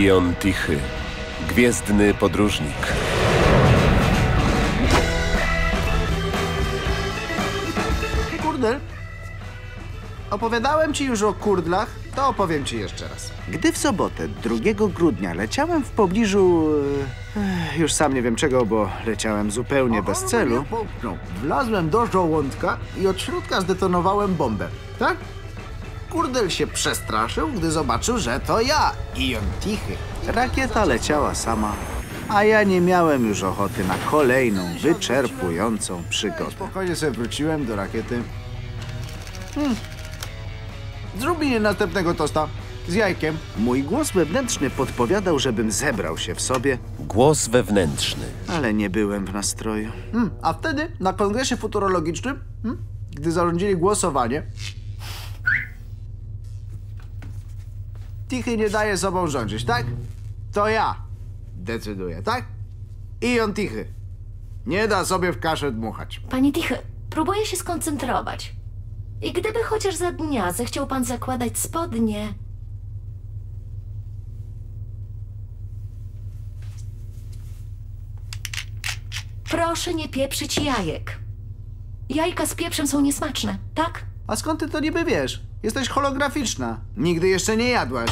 Ion Tichy, gwiezdny podróżnik. Kurdel? Opowiadałem ci już o kurdlach, to opowiem ci jeszcze raz. Gdy w sobotę, 2 grudnia, leciałem w pobliżu... e, już sam nie wiem czego, bo leciałem zupełnie bez celu. Wlazłem do żołądka i od środka zdetonowałem bombę, tak? Kurdel się przestraszył, gdy zobaczył, że to ja, Ion Tichy. Rakieta leciała sama, a ja nie miałem już ochoty na kolejną, wyczerpującą przygodę. Spokojnie sobie wróciłem do rakiety. Hmm. Zrób mi następnego tosta z jajkiem. Mój głos wewnętrzny podpowiadał, żebym zebrał się w sobie, Głos wewnętrzny. ale nie byłem w nastroju. Hmm. A wtedy na kongresie futurologicznym, hmm, gdy zarządzili głosowanie, Tichy nie daje sobą rządzić, tak? To ja decyduję, tak? I on Tichy. Nie da sobie w kaszę dmuchać. Panie Tichy, próbuję się skoncentrować. I gdyby chociaż za dnia zechciał pan zakładać spodnie... Proszę nie pieprzyć jajek. Jajka z pieprzem są niesmaczne, tak? A skąd ty to niby wiesz? Jesteś holograficzna. Nigdy jeszcze nie jadłaś.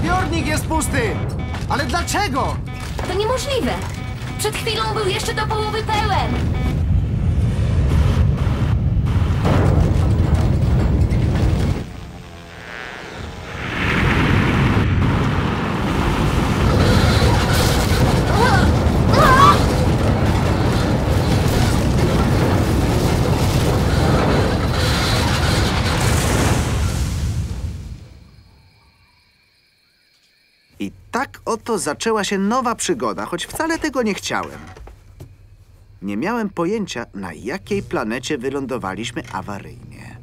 Zbiornik jest pusty! Ale dlaczego? To niemożliwe. Przed chwilą był jeszcze do połowy pełen. Oto zaczęła się nowa przygoda, choć wcale tego nie chciałem. Nie miałem pojęcia, na jakiej planecie wylądowaliśmy awaryjnie.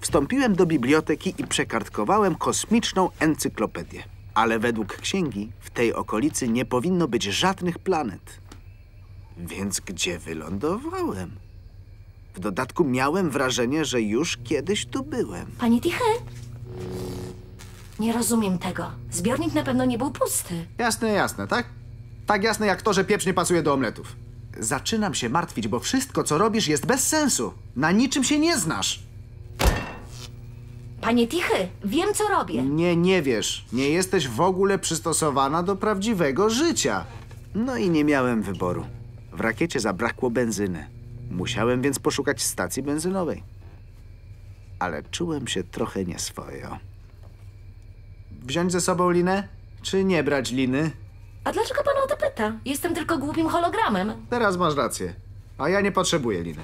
Wstąpiłem do biblioteki i przekartkowałem kosmiczną encyklopedię. Ale według księgi w tej okolicy nie powinno być żadnych planet. Więc gdzie wylądowałem? W dodatku miałem wrażenie, że już kiedyś tu byłem. Panie Tichy? Nie rozumiem tego. Zbiornik na pewno nie był pusty. Jasne, jasne, tak? Tak jasne jak to, że pieprz nie pasuje do omletów. Zaczynam się martwić, bo wszystko, co robisz, jest bez sensu. Na niczym się nie znasz. Panie Tichy, wiem co robię. Nie, nie wiesz. Nie jesteś w ogóle przystosowana do prawdziwego życia. No i nie miałem wyboru. W rakiecie zabrakło benzyny. Musiałem więc poszukać stacji benzynowej. Ale czułem się trochę nieswojo. Wziąć ze sobą linę? Czy nie brać liny? A dlaczego pan o to pyta? Jestem tylko głupim hologramem. Teraz masz rację. A ja nie potrzebuję liny.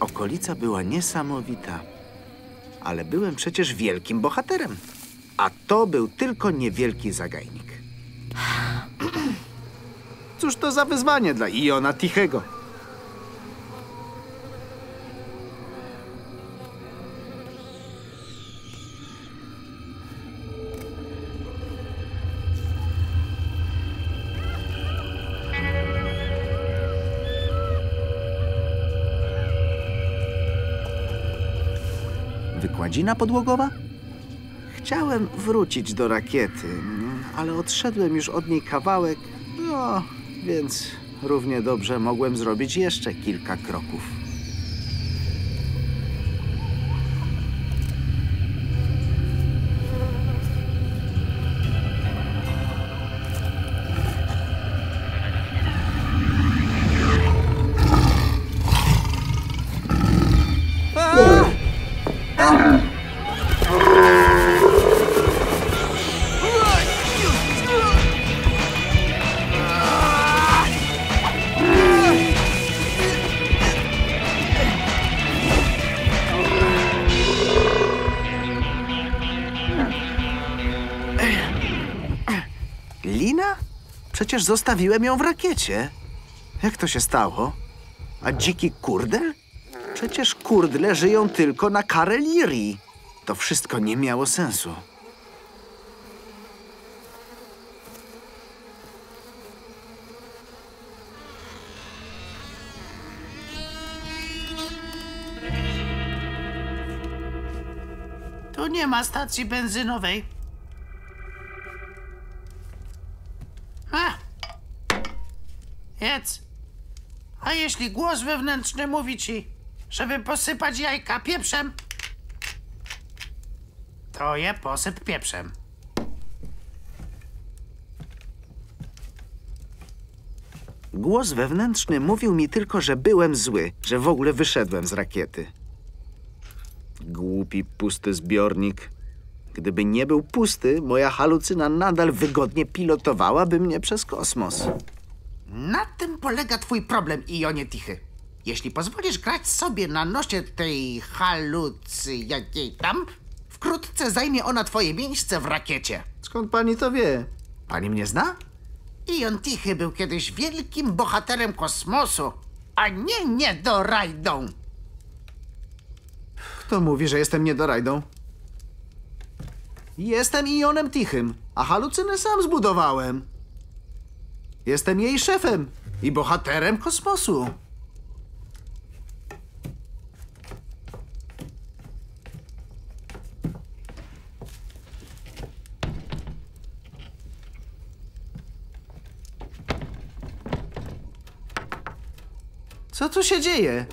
Okolica była niesamowita. Ale byłem przecież wielkim bohaterem. A to był tylko niewielki zagajnik. Cóż to za wyzwanie dla Iona Tichego? Wykładzina podłogowa? Chciałem wrócić do rakiety, ale odszedłem już od niej kawałek, no, więc równie dobrze mogłem zrobić jeszcze kilka kroków. Przecież zostawiłem ją w rakiecie. Jak to się stało? A dziki kurdel? Przecież kurdle żyją tylko na Karelirii. To wszystko nie miało sensu. Tu nie ma stacji benzynowej. Jeśli głos wewnętrzny mówi ci, żeby posypać jajka pieprzem, to je posyp pieprzem. Głos wewnętrzny mówił mi tylko, że byłem zły, że w ogóle wyszedłem z rakiety. Głupi, pusty zbiornik. Gdyby nie był pusty, moja halucyna nadal wygodnie pilotowałaby mnie przez kosmos. Na tym polega twój problem, Ionie Tichy. Jeśli pozwolisz grać sobie na nosie tej halucy jakiej tam, wkrótce zajmie ona twoje miejsce w rakiecie. Skąd pani to wie? Pani mnie zna? Ion Tichy był kiedyś wielkim bohaterem kosmosu, a nie niedorajdą. Kto mówi, że jestem niedorajdą? Jestem Ionem Tichym, a halucynę sam zbudowałem. Jestem jej szefem i bohaterem kosmosu. Co tu się dzieje?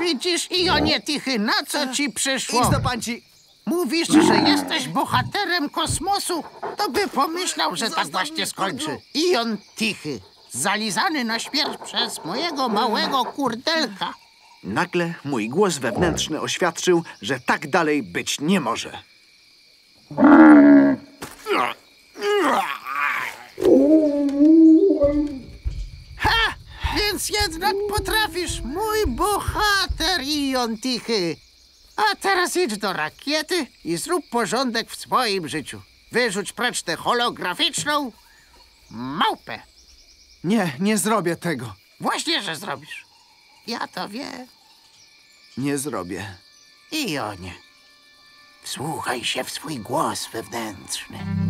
Widzisz, Ionie Tichy, na co ci przyszło? Idź do pańci. Mówisz, że jesteś bohaterem kosmosu, to by pomyślał, że tak właśnie skończy. Ion Tichy, zalizany na śmierć przez mojego małego kurdelka. Nagle mój głos wewnętrzny oświadczył, że tak dalej być nie może. Więc jednak potrafisz, mój bohater, Ion Tichy. A teraz idź do rakiety i zrób porządek w swoim życiu. Wyrzuć precz tę holograficzną małpę. Nie, nie zrobię tego. Właśnie, że zrobisz. Ja to wiem. Nie zrobię. Ionie, wsłuchaj się w swój głos wewnętrzny.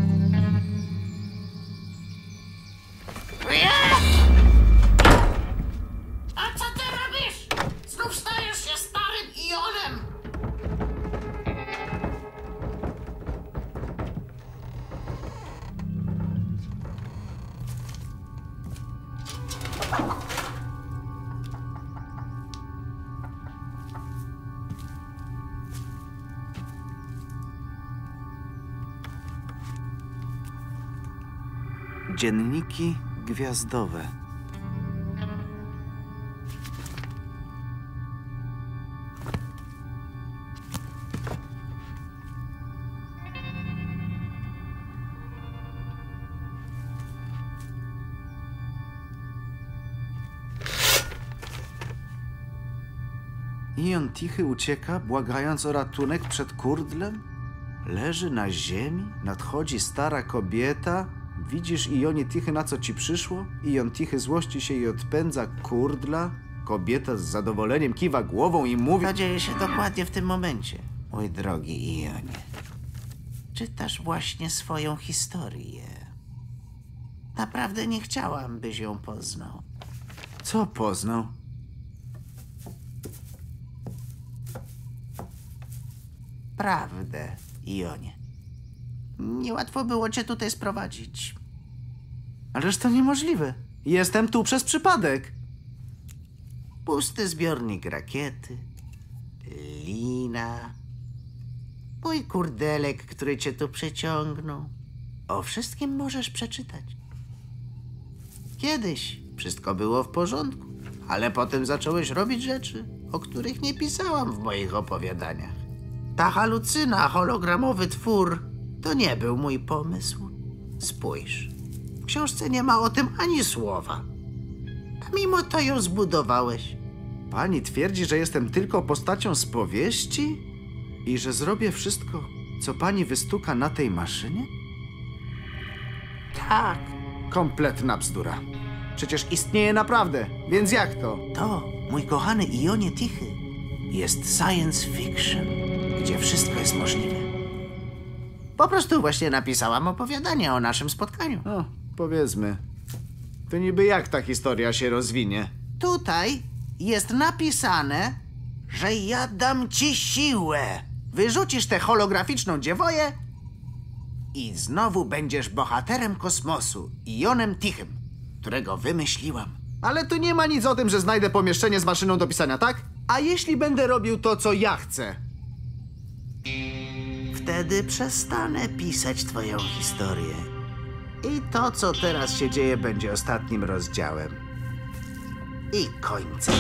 Dzienniki gwiazdowe. Ion Tichy ucieka, błagając o ratunek przed kurdlem? Leży na ziemi, nadchodzi stara kobieta. Widzisz, Ionie Tichy, na co ci przyszło? Ion Tichy złości się i odpędza kurdla. Kobieta z zadowoleniem kiwa głową i mówi... To dzieje się dokładnie w tym momencie, mój drogi Ionie. Czytasz właśnie swoją historię. Naprawdę nie chciałam, byś ją poznał. Co poznał? Prawdę, Ionie. Niełatwo było cię tutaj sprowadzić. Ależ to niemożliwe. Jestem tu przez przypadek. Pusty zbiornik rakiety, lina, mój kurdelek, który cię tu przyciągnął. O wszystkim możesz przeczytać. Kiedyś wszystko było w porządku, ale potem zacząłeś robić rzeczy, o których nie pisałam w moich opowiadaniach. Ta halucyna, hologramowy twór, To nie był mój pomysł. Spójrz. W książce nie ma o tym ani słowa. A mimo to ją zbudowałeś. Pani twierdzi, że jestem tylko postacią z powieści? I że zrobię wszystko, co pani wystuka na tej maszynie? Tak, Kompletna bzdura. Przecież istnieje naprawdę, więc jak to? to, mój kochany Ionie Tichy, jest science fiction, gdzie wszystko jest możliwe. Po prostu właśnie napisałam opowiadanie o naszym spotkaniu. No, powiedzmy. To niby jak ta historia się rozwinie? Tutaj jest napisane, że ja dam ci siłę. Wyrzucisz tę holograficzną dziewoję i znowu będziesz bohaterem kosmosu, Ionem Tichym, którego wymyśliłam. Ale tu nie ma nic o tym, że znajdę pomieszczenie z maszyną do pisania, tak? A jeśli będę robił to, co ja chcę? Wtedy przestanę pisać twoją historię. I to, co teraz się dzieje, będzie ostatnim rozdziałem. I końcem.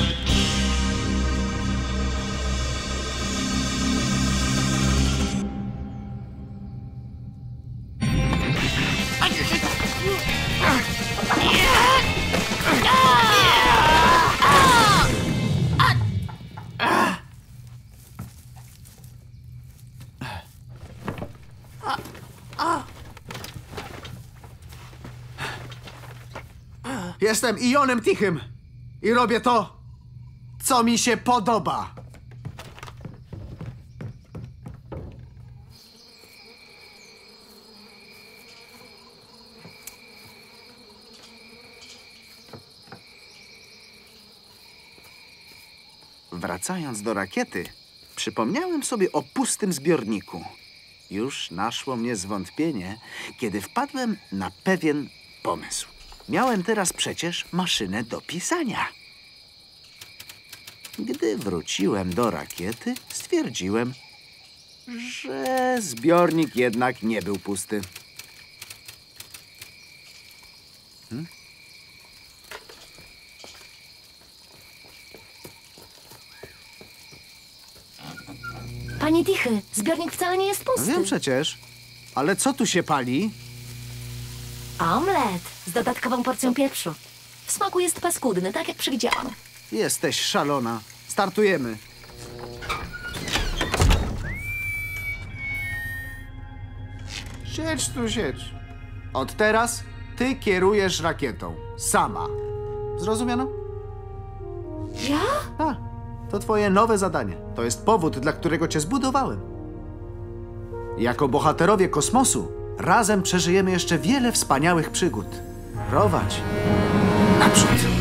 Jestem Ionem Tichym i robię to, co mi się podoba. Wracając do rakiety, przypomniałem sobie o pustym zbiorniku. Już naszło mnie zwątpienie, kiedy wpadłem na pewien pomysł. Miałem teraz przecież maszynę do pisania. Gdy wróciłem do rakiety, stwierdziłem, że zbiornik jednak nie był pusty. Panie Tichy, zbiornik wcale nie jest pusty. Wiem przecież, ale co tu się pali? Omlet z dodatkową porcją pieprzu. W smaku jest paskudny, tak jak przewidziałam. Jesteś szalona. Startujemy. Siedź tu, siedź. Od teraz ty kierujesz rakietą. Sama. Zrozumiano? Ja? A, to twoje nowe zadanie. To jest powód, dla którego cię zbudowałem. Jako bohaterowie kosmosu razem przeżyjemy jeszcze wiele wspaniałych przygód. Prowadź. Naprzód.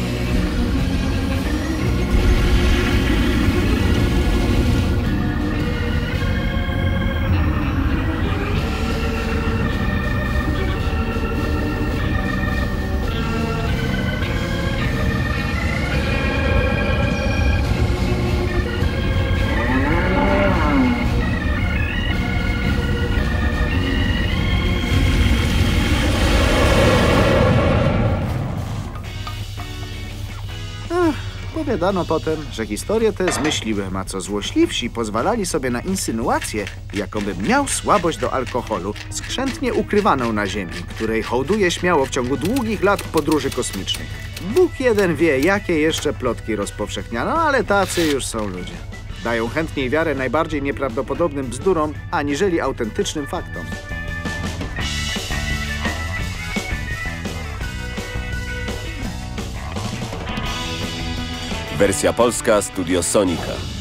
Powiadano potem, że historię tę zmyśliłem, a co złośliwsi pozwalali sobie na insynuację, jakobym miał słabość do alkoholu, skrzętnie ukrywaną na Ziemi, której hołduje śmiało w ciągu długich lat podróży kosmicznych. Bóg jeden wie, jakie jeszcze plotki rozpowszechniano, ale tacy już są ludzie. Dają chętniej wiarę najbardziej nieprawdopodobnym bzdurom, aniżeli autentycznym faktom. Wersja polska Studio Sonika.